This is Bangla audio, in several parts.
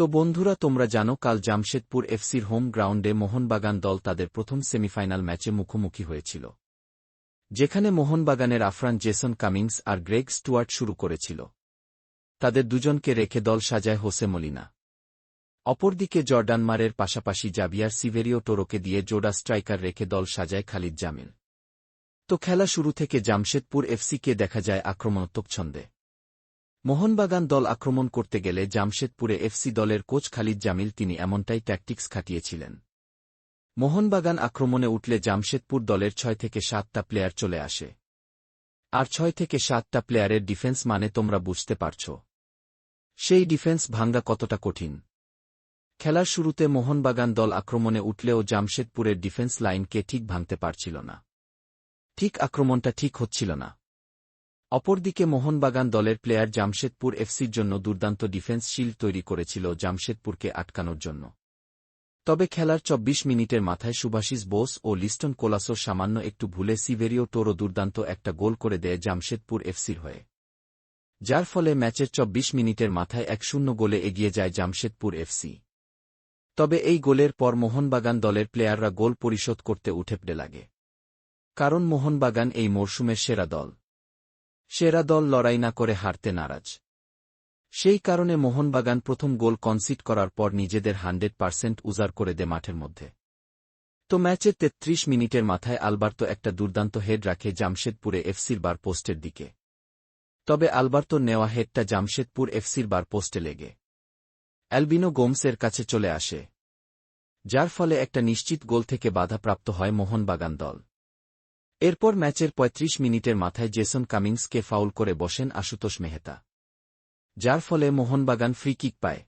তো বন্ধুরা, তোমরা জানো কাল জামশেদপুর এফসির হোম গ্রাউন্ডে মোহনবাগান দল তাদের প্রথম সেমিফাইনাল ম্যাচে মুখোমুখি হয়েছিল, যেখানে মোহনবাগানের আফরান জেসন কামিংস আর গ্রেগ স্টুয়ার্ট শুরু করেছিল। তাদের দুজনকে রেখে দল সাজায় হোসে মলিনা। অপরদিকে জর্ডানমারের পাশাপাশি জাবিয়ার সিভেরিও টোরোকে দিয়ে জোডা স্ট্রাইকার রেখে দল সাজায় খালিদ জামিল। তো খেলা শুরু থেকে জামশেদপুর এফসিকে দেখা যায় আক্রমণাত্মক ছন্দে। মোহনবাগান দল আক্রমণ করতে গেলে জামশেদপুরে এফসি দলের কোচ খালিদ জামিল তিনি এমনটাই ট্যাকটিক্স খাটিয়েছিলেন। মোহনবাগান আক্রমণে উঠলে জামশেদপুর দলের ছয় থেকে সাতটা প্লেয়ার চলে আসে। আর ছয় থেকে সাতটা প্লেয়ারের ডিফেন্স মানে তোমরা বুঝতে পারছ। সেই ডিফেন্স ভাঙ্গা কতটা কঠিন। খেলার শুরুতে মোহনবাগান দল আক্রমণে উঠলেও জামশেদপুরের ডিফেন্স লাইনকে ঠিক ভাঙতে পারছিল না। ঠিক আক্রমণটা ঠিক হচ্ছিল না। অপরদিকে মোহনবাগান দলের প্লেয়ার জামশেদপুর এফসির জন্য দুর্দান্ত ডিফেন্স শিল্ড তৈরি করেছিল জামশেদপুরকে আটকানোর জন্য। তবে খেলার ২৪ মিনিটের মাথায় সুভাষিস বোস ও লিস্টন কোলাসো সামান্য একটু ভুলে সিভেরিও টোরো দুর্দান্ত একটা গোল করে দেয় জামশেদপুর এফসির হয়ে। যার ফলে ম্যাচের ২৪ মিনিটের মাথায় এক শূন্য গোলে এগিয়ে যায় জামশেদপুর এফসি। তবে এই গোলের পর মোহনবাগান দলের প্লেয়াররা গোল পরিশোধ করতে উঠেপড়ে লাগে। কারণ মোহনবাগান এই মরশুমের সেরা দল। সেরা দল লড়াই না করে হারতে নারাজ। সেই কারণে মোহনবাগান প্রথম গোল কনসিড করার পর নিজেদের হান্ড্রেড পার্সেন্ট উজাড় করে দে মাঠের মধ্যে। তো ম্যাচের তেত্রিশ মিনিটের মাথায় আলবার্তো একটা দুর্দান্ত হেড রাখে জামশেদপুরে এফসির বার পোস্টের দিকে। তবে আলবার্তো নেওয়া হেডটা জামশেদপুর এফসির বার পোস্টে লেগে। অ্যালবিনো গোমসের কাছে চলে আসে। যার ফলে একটা নিশ্চিত গোল থেকে বাধাপ্রাপ্ত হয় মোহনবাগান দল। এরপর ম্যাচের ৩৫ মিনিটের মাথায় জেসন কামিংসকে ফাউল করে বসেন আশুতোষ মেহতা, যার ফলে মোহনবাগান ফ্রিকিক পায়।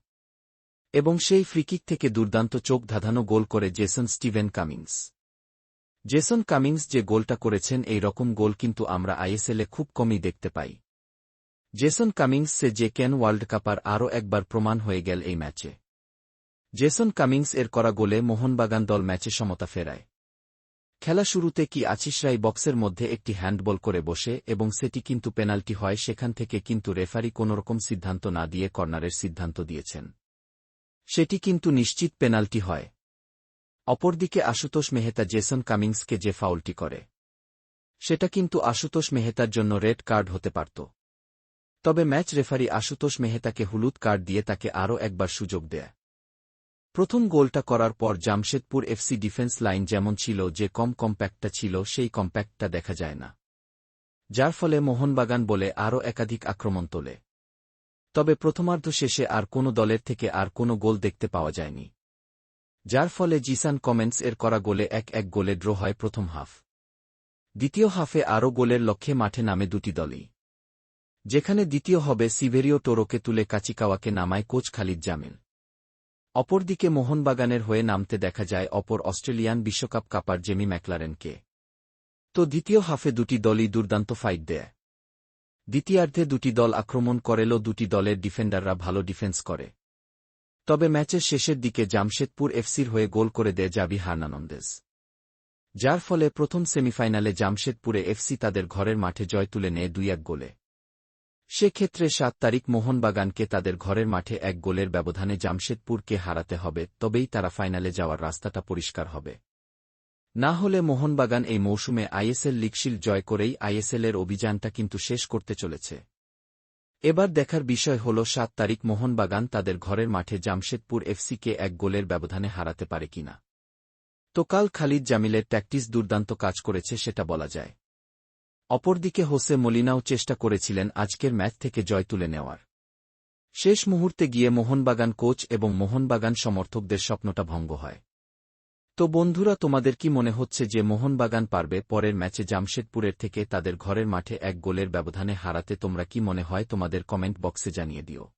এবং সেই ফ্রিকিক থেকে দুর্দান্ত চোখ ধাঁধানো গোল করে Jason Steven Cummings. Jason Cummings যে গোলটা করেছেন এই রকম গোল কিন্তু আমরা আইএসএলে খুব কমই দেখতে পাই। জেসন কামিংস সে যে কেন ওয়ার্ল্ড কাপার আরও একবার প্রমাণ হয়ে গেল এই ম্যাচে। জেসন কামিংস এর করা গোলে মোহনবাগান দল ম্যাচে সমতা ফেরায়। খেলা শুরুতে কি আছিস রাই বক্সের মধ্যে একটি হ্যান্ডবল করে বসে এবং সেটি কিন্তু পেনাল্টি হয়, সেখান থেকে কিন্তু রেফারি কোনোরকম সিদ্ধান্ত না দিয়ে কর্নারের সিদ্ধান্ত দিয়েছেন। সেটি কিন্তু নিশ্চিত পেনাল্টি হয়। অপরদিকে আশুতোষ মেহতা জেসন কামিংসকে যে ফাউলটি করে, সেটা কিন্তু আশুতোষ মেহতার জন্য রেড কার্ড হতে পারত। তবে ম্যাচ রেফারি আশুতোষ মেহতাকে হলুদ কার্ড দিয়ে তাকে আরও একবার সুযোগ দেয়। প্রথম গোলটা করার পর জামশেদপুর এফসি ডিফেন্স লাইন যেমন ছিল, যে কম কম্প্যাক্টটা ছিল, সেই কম্প্যাক্টটা দেখা যায় না। যার ফলে মোহনবাগান বলে আরও একাধিক আক্রমণ তোলে। তবে প্রথমার্ধ শেষে আর কোনো দলের থেকে আর কোনো গোল দেখতে পাওয়া যায়নি। যার ফলে জিসান কমেন্টস এর করা গোলে এক এক গোলে ড্র হয় প্রথম হাফ। দ্বিতীয় হাফে আরও গোলের লক্ষ্যে মাঠে নামে দুটি দলই। যেখানে দ্বিতীয় হবে সিভেরিও টোরোকে তুলে কাচিকাওয়াকে নামায় কোচ খালিদ জামিল। অপরদিকে মোহনবাগানের হয়ে নামতে দেখা যায় অপর অস্ট্রেলিয়ান বিশ্বকাপ কাপার জেমি ম্যাকলারেনকে। তো দ্বিতীয় হাফে দুটি দলই দুর্দান্ত ফাইট দেয়। দ্বিতীয়ার্ধে দুটি দল আক্রমণ করেলেও দুটি দলের ডিফেন্ডাররা ভালো ডিফেন্স করে। তবে ম্যাচের শেষের দিকে জামশেদপুর এফসির হয়ে গোল করে দেয় জাবি হার্নানন্দেজ যার ফলে প্রথম সেমিফাইনালে জামশেদপুরে এফসি তাদের ঘরের মাঠে জয় তুলে নেয় দুই এক গোলে। সেক্ষেত্রে সাত তারিখ মোহনবাগানকে তাদের ঘরের মাঠে এক গোলের ব্যবধানে জামশেদপুরকে হারাতে হবে, তবেই তারা ফাইনালে যাওয়ার রাস্তাটা পরিষ্কার হবে। না হলে মোহনবাগান এই মৌসুমে আইএসএল লিগশিল জয় করেই আইএসএলের অভিযানটা কিন্তু শেষ করতে চলেছে। এবার দেখার বিষয় হল, সাত তারিখ মোহনবাগান তাদের ঘরের মাঠে জামশেদপুর এফসিকে এক গোলের ব্যবধানে হারাতে পারে কিনা। তো কাল খালিদ জামিলের ট্যাকটিস দুর্দান্ত কাজ করেছে, সেটা বলা যায়। অপরদিকে হোসে মলিনাও চেষ্টা করেছিলেন আজকের ম্যাচ থেকে জয় তুলে নেওয়ার। শেষ মুহূর্তে গিয়ে মোহনবাগান কোচ এবং মোহনবাগান সমর্থকদের স্বপ্নটা ভঙ্গ হয়। তো বন্ধুরা, তোমাদের কি মনে হচ্ছে যে মোহনবাগান পারবে পরের ম্যাচে জামশেদপুরের থেকে তাদের ঘরের মাঠে এক গোলের ব্যবধানে হারাতে? তোমরা কি মনে হয় তোমাদের কমেন্ট বক্সে জানিয়ে দিও।